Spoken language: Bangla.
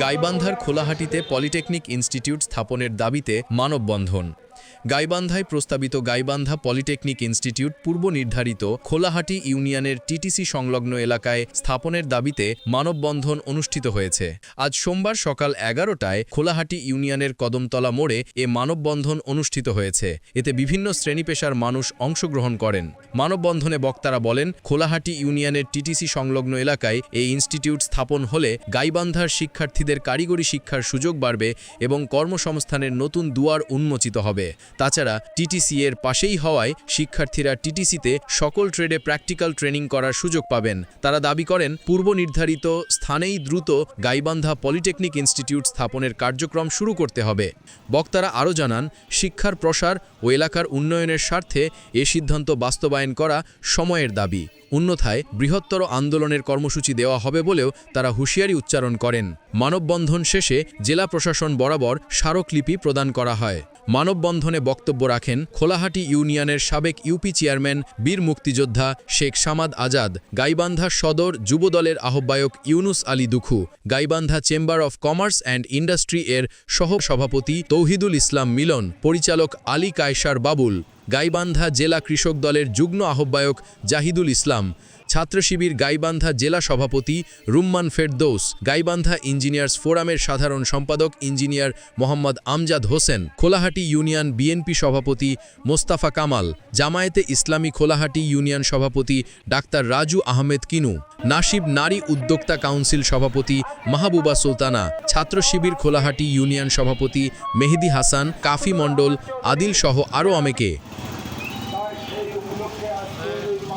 গাইবান্ধার খোলাহাটিতে পলিটেকনিক ইনস্টিটিউট স্থাপনের দাবিতে মানববন্ধন। গাইবান্ধায় প্রস্তাবিত গাইবান্ধা পলিটেকনিক ইনস্টিটিউট পূর্ব নির্ধারিত খোলাহাটি ইউনিয়নের টিটিসি সংলগ্ন এলাকায় স্থাপনের দাবিতে মানববন্ধন অনুষ্ঠিত হয়েছে। আজ সোমবার সকাল এগারোটায় খোলাহাটি ইউনিয়নের কদমতলা মোড়ে এ মানববন্ধন অনুষ্ঠিত হয়েছে। এতে বিভিন্ন শ্রেণি পেশার মানুষ অংশগ্রহণ করেন। মানববন্ধনে বক্তারা বলেন, খোলাহাটি ইউনিয়নের টিটিসি সংলগ্ন এলাকায় এই ইনস্টিটিউট স্থাপন হলে গাইবান্ধার শিক্ষার্থীদের কারিগরি শিক্ষার সুযোগ বাড়বে এবং কর্মসংস্থানের নতুন দুয়ার উন্মোচিত হবে। তাছাড়া টিটিসি এর পাশেই হওয়ায় শিক্ষার্থীরা টিটিসিতে সকল ট্রেডে প্র্যাকটিক্যাল ট্রেনিং করার সুযোগ পাবেন। তারা দাবি করেন, পূর্ব নির্ধারিত স্থানেই দ্রুত গাইবান্ধা পলিটেকনিক ইনস্টিটিউট স্থাপনের কার্যক্রম শুরু করতে হবে। বক্তারা আরও জানান, শিক্ষার প্রসার ও এলাকার উন্নয়নের স্বার্থে এ সিদ্ধান্ত বাস্তবায়ন করা সময়ের দাবি। অন্যথায় বৃহত্তর আন্দোলনের কর্মসূচি দেওয়া হবে বলেও তারা হুঁশিয়ারি উচ্চারণ করেন। মানববন্ধন শেষে জেলা প্রশাসন বরাবর স্মারকলিপি প্রদান করা হয়। মানববন্ধনে বক্তব্য রাখেন খোলাহাটি ইউনিয়নের সাবেক ইউপি চেয়ারম্যান বীর মুক্তিযোদ্ধা শেখ সামাদ আজাদ, গাইবান্ধা সদর যুবদলের আহ্বায়ক Yunus Ali Dukhu, Gaibandha chamber of commerce and industry এর সহ সভাপতি তৌহিদুল ইসলাম মিলন, পরিচালক আলী কায়সার বাবুল, গাইবান্ধা জেলা কৃষক দলের যুগ্ম আহ্বায়ক জাহিদুল ইসলাম ছাত্র শিবির গাইবান্ধা জেলা সভাপতি রুম্মান ফেরদৌস, গাইবান্ধা ইঞ্জিনিয়ার্স ফোরামের সাধারণ সম্পাদক engineer Mohammad Amjad Hossain, Kholahati union BNP সভাপতি মোস্তাফা কামাল, জামায়াতে ইসলামী খোলাহাটি ইউনিয়ন সভাপতি ডাক্তার রাজু আহমেদ কিনু, নাসিব নারী উদ্যোক্তা কাউন্সিল সভাপতি মাহবুবা সুলতানা, ছাত্র শিবির খোলাহাটি ইউনিয়ন সভাপতি মেহেদি হাসান, কাফি মণ্ডল, আদিল সহ আরও অনেকে।